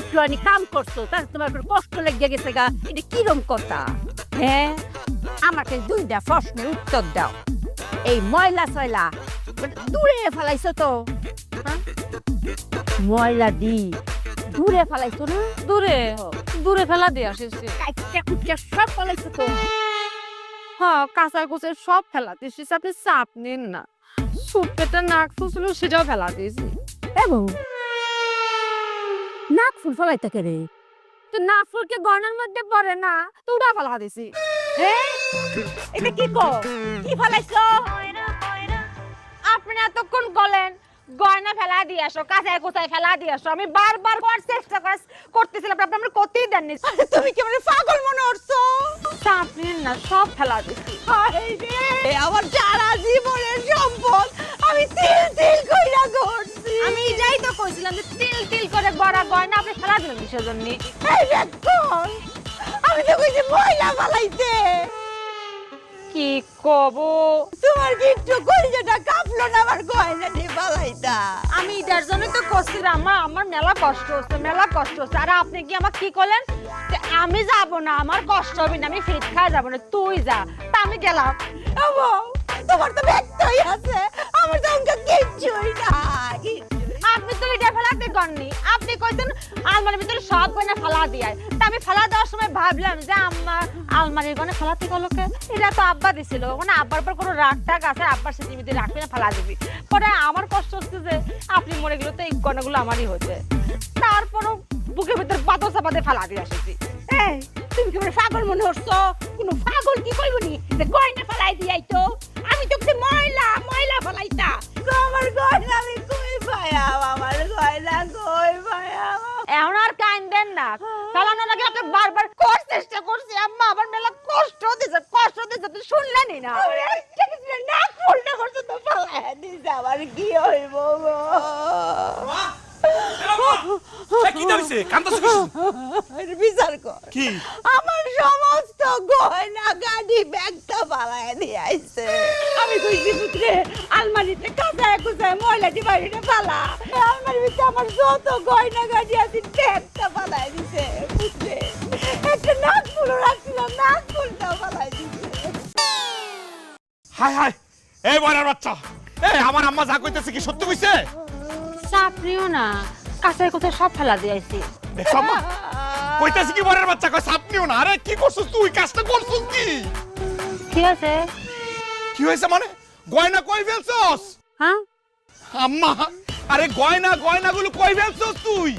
একটু আনি কাম করছ তার তোমার কষ্ট লেগে গেছে গা? এটা কিরম কথা? হ্যাঁ আমাকে দুইটা প্রশ্নের উত্তর দাও। এই ময়লা সয়লা মানে দূরে ফেলাইছো তো। হ্যাঁ? ময়লা দি। দূরে ফেলাইছো না? দূরে দূরে ফেলা দিয়ে আসিছি। কাইটা কুচা সব ফেলাইছো তো? হ্যাঁ কাঁচা কুচে সব ফেলা দিয়েছি আপনি চাপ নিন না। সুপ পেটে নাক ফুসলো সেটাও ফেলা দিয়েছি। এবং নাক ফুল ফেলাইতে কে রে? তো নাক ফুলকে গয়নার মধ্যে পড়ে না, তো ওটা ফেলা হ্যাঁ এটা কি কো কি ফেলাইছো? আপনি এতক্ষণ বলেন গয়না ফেলা দিয়ে আসো, কাঁচায় কোথায় ফেলা দিয়ে আসো। আমি বারবার করার চেষ্টা কর- করতেছিলাম, আপনি আমার করতেই দেননি। তুমি কি মানে পাগল মনে চাপ নিন না, সব ফেলা রে আমার সারা জীবনের সম্পদ আমি তিল তিল কইরা ধরছি আপনি ফেলা দিলেন কিসের জন্য আমি তো কইছি ময়লা ফালাইতে কি কব? তোমার কি একটু কলিজাটা কাঁপলো না আমার গয়না দিয়ে ফালাইতা? আমি এটার জন্য তো করছিলাম আমার আমার মেলা কষ্ট হচ্ছে মেলা কষ্ট হচ্ছে। আর আপনি কি আমার কি করলেন? আমি যাব না আমার কষ্ট হবে না আমি ফিট খাওয়া যাব না তুই যা। তা আমি গেলাম। তোমার তো ব্যক্তই আছে। আলমারির ভিতরে সব গয়না ফেলা দিয়ায়। তা আমি ফেলা দেওয়ার সময় ভাবলাম যে আমার আলমারির গয়না ফেলাতে গেলোকে এটা তো আব্বা দিছিল। মানে আব্বার পর কোনো রাগ টাগ আছে, আব্বার সে জিমিতে রাখবি না ফেলা দিবি। পরে আমার কষ্ট হচ্ছে যে আপনি মরে গেলে তো এই গয়নাগুলো আমারই হয়েছে তারপরও বুকের ভিতরে পাথর চাপাতে ফালা দিয়ে আসেছি। এই, তুমি কি পাগল মনে করছ? কোনো পাগল কি কইব নি? যে গয়না ফালাই দিয়াই তো। আপনি বারবার কর চেষ্টা করছি আম্মা আমার মেলা কষ্ট দিছে কষ্ট দিছে তুই শুনলেনই না না, নাক ফুলটা করছ তো ফালাই দিছে আমার কি হইব গো? বিচার কর। আমার সমস্ত গয়না গাড়ি ব্যাগটা ফালাই দিয়ে আইছে। আমি কইছি পুত্রে আলমারিতে কাঁচায় কুচায় ময়লা দি বাড়িতে ফালা। এই আলমারির ভিতরে আমার যত গয়না গাড়ি আছে ব্যাগটা ফালাই দিছে পুত্রে। একটা নাক ফুলও রাখছিলাম নাক ফুলটাও ফালাই হাই হাই এই বয়রার বাচ্চা। এই আমার আম্মা যা কইতেছে কি সত্যি কইছে? চাপড়িও না কাঁচায় কোথায় সব ফেলা দিয়েছি দেখছ আম্মা কইতেছে কি বয়রার বাচ্চা? কই সাপ না। আরে কি করছস তুই? কাজটা করছস কি? আছে কি হয়েছে মানে? গয়না কই ফেলছস? হ্যাঁ? আম্মা আরে গয়না গয়নাগুলো কই ফেলছস তুই?